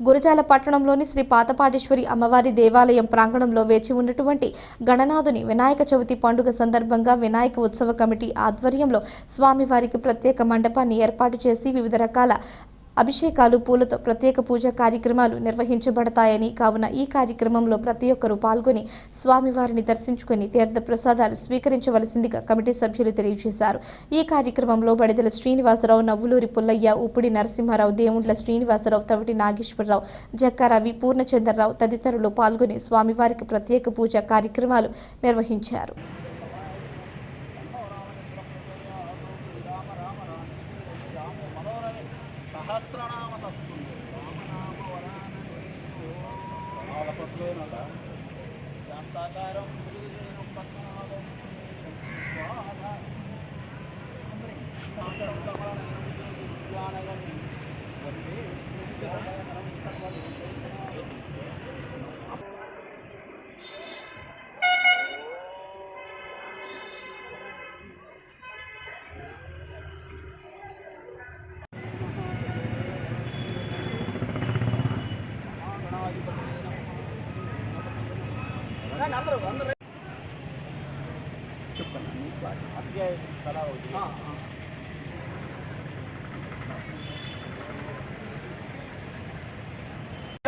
గురజాల పట్టణంలోని శ్రీ పాతపాటేశ్వరి అమ్మవారి దేవాలయం ప్రాంగణంలో వేచి ఉన్నటువంటి గణనాథుని వినాయక చవితి పండుగ సందర్భంగా వినాయక ఉత్సవ కమిటీ ఆధ్వర్యంలో స్వామివారికి ప్రత్యేక మండపాన్ని ఏర్పాటు చేసి వివిధ రకాల అభిషేకాలు పూలతో ప్రత్యేక పూజా కార్యక్రమాలు నిర్వహించబడతాయని కావున ఈ కార్యక్రమంలో ప్రతి ఒక్కరూ పాల్గొని స్వామివారిని దర్శించుకుని తీర్థ ప్రసాదాలు స్వీకరించవలసిందిగా కమిటీ సభ్యులు తెలియజేశారు. ఈ కార్యక్రమంలో బడిదల శ్రీనివాసరావు నవ్వులూరి పుల్లయ్య ఉప్పుడి నరసింహారావు దేవుండ్ల శ్రీనివాసరావు తవిటి నాగేశ్వరరావు జక్కారవి పూర్ణచంద్రరావు తదితరులు పాల్గొని స్వామివారికి ప్రత్యేక పూజా కార్యక్రమాలు నిర్వహించారు. సహస్రనామ తత్వం శాంతాకారం పద్మనాభం.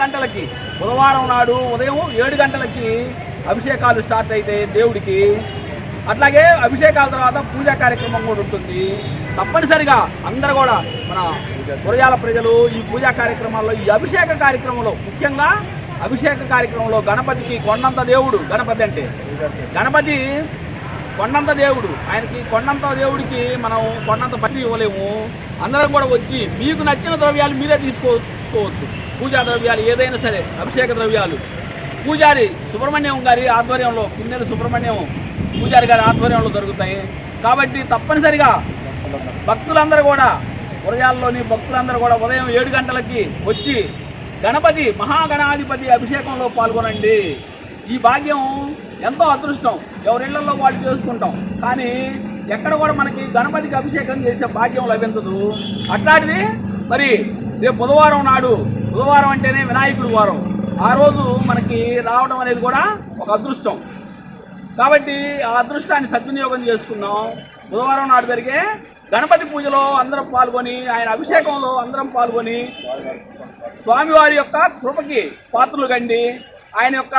గంటలకి బుధవారం నాడు ఉదయం ఏడు గంటలకి అభిషేకాలు స్టార్ట్ అయితే దేవుడికి. అట్లాగే అభిషేకాల తర్వాత పూజా కార్యక్రమం కూడా ఉంటుంది. తప్పనిసరిగా అందరు కూడా మన గురజాల ప్రజలు ఈ పూజా కార్యక్రమాల్లో ఈ అభిషేక కార్యక్రమంలో ముఖ్యంగా అభిషేక కార్యక్రమంలో గణపతికి కొండంత దేవుడు గణపతి అంటే. గణపతి కొండంత దేవుడు. ఆయనకి కొండంత దేవుడికి మనం కొండంత పట్టి ఇవ్వలేము. అందరం కూడా వచ్చి మీకు నచ్చిన ద్రవ్యాలు మీరే తీసుకోవచ్చు. పూజా ద్రవ్యాలు ఏదైనా సరే అభిషేక ద్రవ్యాలు. పూజారి సుబ్రహ్మణ్యం గారి ఆధ్వర్యంలో పిన్నెల సుబ్రహ్మణ్యం పూజారి గారి ఆధ్వర్యంలో దొరుకుతాయి కాబట్టి తప్పనిసరిగా భక్తులందరూ కూడా ఉదయాల్లోని భక్తులందరూ కూడా ఉదయం ఏడు గంటలకి వచ్చి గణపతి మహాగణాధిపతి అభిషేకంలో పాల్గొనండి. ఈ భాగ్యం ఎంతో అదృష్టం. ఎవరిళ్ళలో వాళ్ళు చేసుకుంటాం. కానీ ఎక్కడ కూడా మనకి గణపతికి అభిషేకం చేసే భాగ్యం లభించదు. అట్లాంటిది మరి రేపు బుధవారం నాడు బుధవారం అంటేనే వినాయకుడు వారం. ఆ రోజు మనకి రావడం అనేది కూడా ఒక అదృష్టం. కాబట్టి ఆ అదృష్టాన్ని సద్వినియోగం చేసుకుందాం. బుధవారం నాడు జరిగే గణపతి పూజలో అందరం పాల్గొని ఆయన అభిషేకంలో అందరం పాల్గొని స్వామివారి యొక్క కృపకి పాత్రలు కండి. ఆయన యొక్క